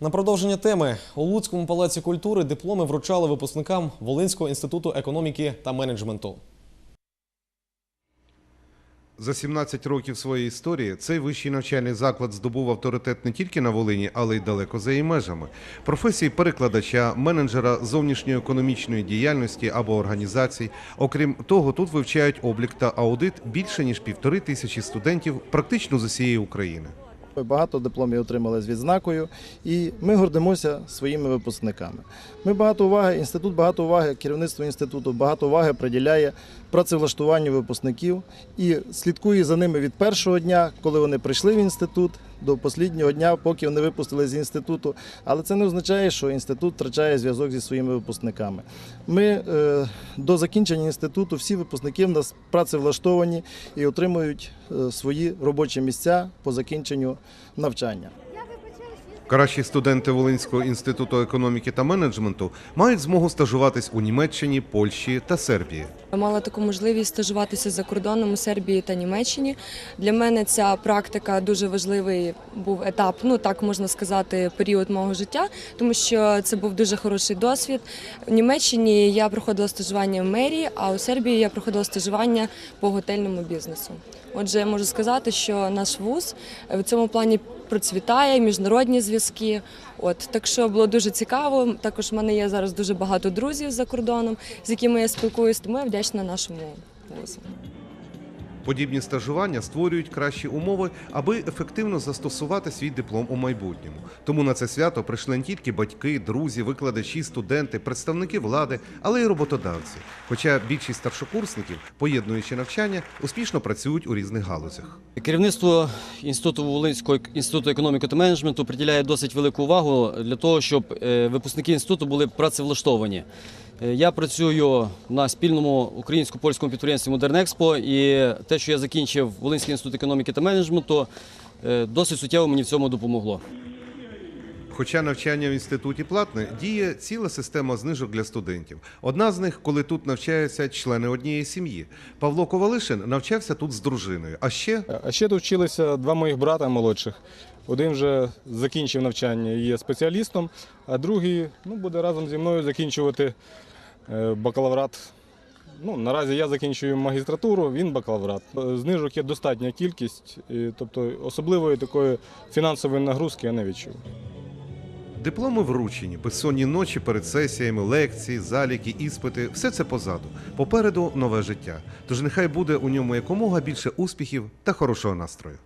На продовження теми у Луцькому палаці культури дипломи вручали випускникам Волинського інституту економіки та менеджменту. За 17 років своєї історії цей вищий навчальний заклад здобув авторитет не тільки на Волині, але й далеко за її межами. Професії перекладача, менеджера зовнішньої економічної діяльності або організацій. Окрім того, тут вивчають облік та аудит більше ніж півтори тисячі студентів, практично з усієї України. Багато дипломів отримали з відзнакою, і ми гордимося своїми випускниками. Ми багато уваги, інститут багато уваги, керівництво інституту багато уваги приділяє працевлаштуванню випускників і слідкує за ними від першого дня, коли вони прийшли в інститут, до останнього дня, поки вони випустили з інституту. Але це не означає, що інститут втрачає зв'язок зі своїми випускниками. Ми е, до закінчення інституту всі випускники в нас працевлаштовані і отримують е, свої робочі місця по закінченню навчання. Кращі студенти Волинського інституту економіки та менеджменту мають змогу стажуватись у Німеччині, Польщі та Сербії. Мала таку можливість стажуватися за кордоном у Сербії та Німеччині. Для мене ця практика дуже важливий був етап, ну так можна сказати, період мого життя, тому що це був дуже хороший досвід. У Німеччині я проходила стажування в мерії, а у Сербії я проходила стажування по готельному бізнесу. Отже, я можу сказати, що наш вуз в цьому плані процвітає, міжнародні зв'язки. От так що було дуже цікаво. Також в мене є зараз дуже багато друзів за кордоном, з якими я спілкуюсь, тому я вдячна нашому вузу. Подібні стажування створюють кращі умови, аби ефективно застосувати свій диплом у майбутньому. Тому на це свято прийшли не тільки батьки, друзі, викладачі, студенти, представники влади, але й роботодавці. Хоча більшість старшокурсників, поєднуючи навчання, успішно працюють у різних галузях. Керівництво інституту Волинського інституту економіки та менеджменту приділяє досить велику увагу для того, щоб е, випускники інституту були працевлаштовані. Е, Я працюю на спільному українсько-польському підприємстві Модернекспо, і те, що я закінчив Волинський інститут економіки та менеджменту, е, досить суттєво мені в цьому допомогло. Хоча навчання в інституті платне, діє ціла система знижок для студентів. Одна з них, коли тут навчаються члени однієї сім'ї. Павло Ковалишин навчався тут з дружиною. А ще А ще тут вчилися два моїх брата молодших. Один вже закінчив навчання і є спеціалістом, а другий ну, буде разом зі мною закінчувати бакалаврат. Ну, наразі я закінчую магістратуру, він бакалаврат. Е, Знижок є достатня кількість, тобто особливої такої фінансової нагрузки я не відчув. дипломи вручені, безсонні ночі перед сесіями, лекції, заліки, іспити все це позаду. Попереду нове життя. Тож нехай буде у ньому якомога більше успіхів та хорошого настрою.